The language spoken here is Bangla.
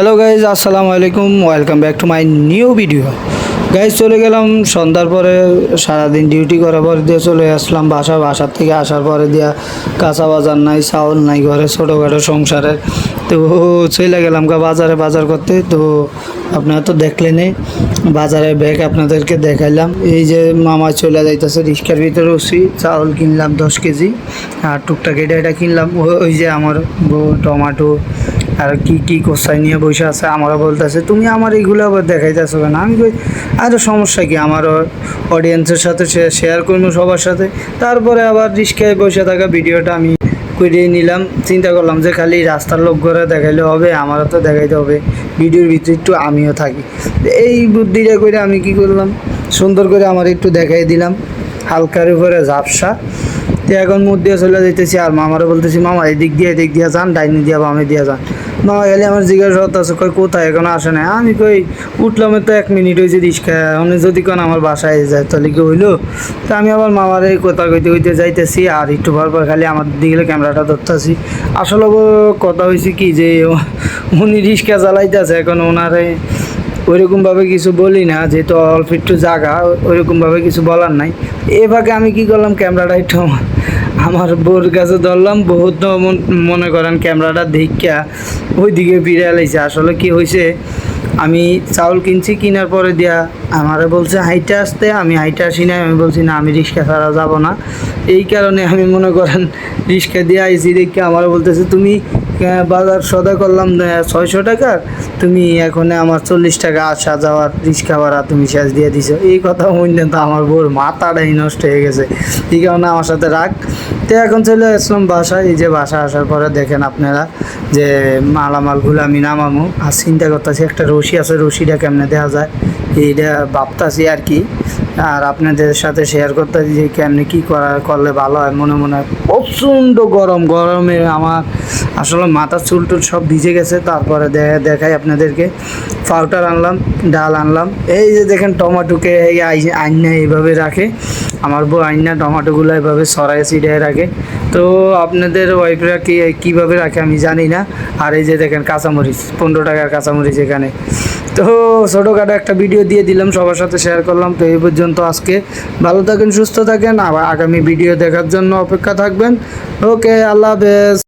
হ্যালো গাইজ আসসালামু আলাইকুম welcome back to my new video guys চলে গেলাম, সন্ধ্যার পরে সারাদিন ডিউটি করার পরে দিয়ে চলে আসলাম বাসা, বাসার থেকে আসার পরে দিয়া কাঁচা বাজার নাই, চাউল নাই, ঘরে ছোটোখাটো সংসারের। তো চলে গেলাম গা বাজারে, বাজার করতে। তো আপনারা তো দেখলেনই বাজারে ব্যাগ আপনাদেরকে দেখাইলাম। এই যে মামা চলে যাইতেছে, রিক্সার ভিতরে উঠছি, চাউল কিনলাম দশ কেজি, আর টুকটাক এটা এটা কিনলাম। ওই যে আমার টমাটো আর কি কি কোসাই নিয়ে বসে আছে? আমারও বলতেছে, তুমি আমার এইগুলো আবার দেখাইতেছো কেন? আমি কই, আরে সমস্যা কি? আমার অডিয়েন্সের সাথে শেয়ার করব সবার সাথে। তারপরে আবার রিস্কায় বসে থাকা ভিডিওটা আমি করিয়ে নিলাম। চিন্তা করলাম যে খালি রাস্তার লোক করে দেখাইলে হবে, আমারও তো দেখাইতে হবে। ভিডিওর ভিতরে একটু আমিও থাকি। এই বুদ্ধিটা করে আমি কি করলাম? সুন্দর করে আমার একটু দেখাই দিলাম। হালকার উপরে ঝাপসা। এখন মুখ দিয়ে চলে যেতেছি আর মামারও বলতেছি, মামা, এদিক দিয়ে এদিক দিয়ে যান, ডাইনি দিয়া বামে দিয়া যান। মামা গেলে আমার জিজ্ঞাসা আছে, কই, কোথায়? এখনও আসে না আমি কই, উঠলাম তো এক মিনিট হয়েছে রিক্সা উনি যদি কোন আমার বাসায় যায়, তাহলে কি হইল? তো আমি আবার মামার কথা কইতে কইতে যাইতেছি আর একটু পর পর খালি আমার দিকে ক্যামেরাটা ধরতেছি। আসলে কথা হয়েছে কি যে, উনি রিক্সা চালাইতেছে, এখন ওনারে ওইরকমভাবে কিছু বলি না, যেহেতু অল্প একটু জাগা, ওইরকমভাবে কিছু বলার নাই। এ ফাঁকে আমি কি করলাম, ক্যামেরাটা একটু আমার- বোর কাছে ধরলাম, বহুত মন- করেন ক্যামেরাটা ধিকা ওই দিকে ফিরে আসলে কি হয়েছে আমি চাউল কিনছি, কিনার পরে দিয়া আমারে বলছে, হাইটে আসতে? আমি হাইটে আসি না আমি বলছি, না, আমি রিক্সা ছাড়া যাব না। এই কারণে আমি মনে করেন রিক্সা দিয়ে আইসি দেখে আমারও বলতেছে, তুমি বাজার সদা করলাম ছয়শো টাকার, তুমি এখন আমার চল্লিশ টাকা আসা যাওয়ার রিক্সা ভাড়া তুমি শেষ দিয়ে দিছো। এই কথা শুনলে তো আমার বোর মাথাটাই নষ্ট হয়ে গেছে। এই কারণে আমার সাথে রাগ। তো এখন চলে আসলাম বাসায়। এই যে বাসা আসার পরে দেখেন আপনারা যে মালামালগুলো আমি নামামো। আর চিন্তা করতেছি, একটা রশি আছে, রশিটা কেমনে দেওয়া যায়? এইটা ভাবতাছি আর কি, আর আপনাদের সাথে শেয়ার করতেছি যে কেমনে কী করা, করলে ভালো হয়, মনে মনে হয় প্রচণ্ড গরম, গরমে আমার আসলে মাথা চুল টুল সব ভিজে গেছে, তারপরে দেখাই আপনাদেরকে। পাউডার আনলাম, ডাল আনলাম, এই যে দেখেন টমাটোকে এই আই- আইনা এইভাবে রাখে, আমার বউ আইনা টমাটোগুলো এভাবে সরাই সিটায় রাখে। তো আপনাদের ওয়াইফরা কি, কীভাবে রাখে আমি জানি না, আর এই যে দেখেন কাঁচামরিচ, পনেরো টাকার কাঁচামরিচ এখানে। তো ছোটোখাটো একটা ভিডিও দিয়ে দিলাম, সবার সাথে শেয়ার করলাম। তো এই পর্যন্ত আজকে। ভালো থাকেন, সুস্থ থাকেন। আবার আগামী ভিডিও দেখার জন্য অপেক্ষা থাকবেন। ওকে আল্লাহ হাফেজ।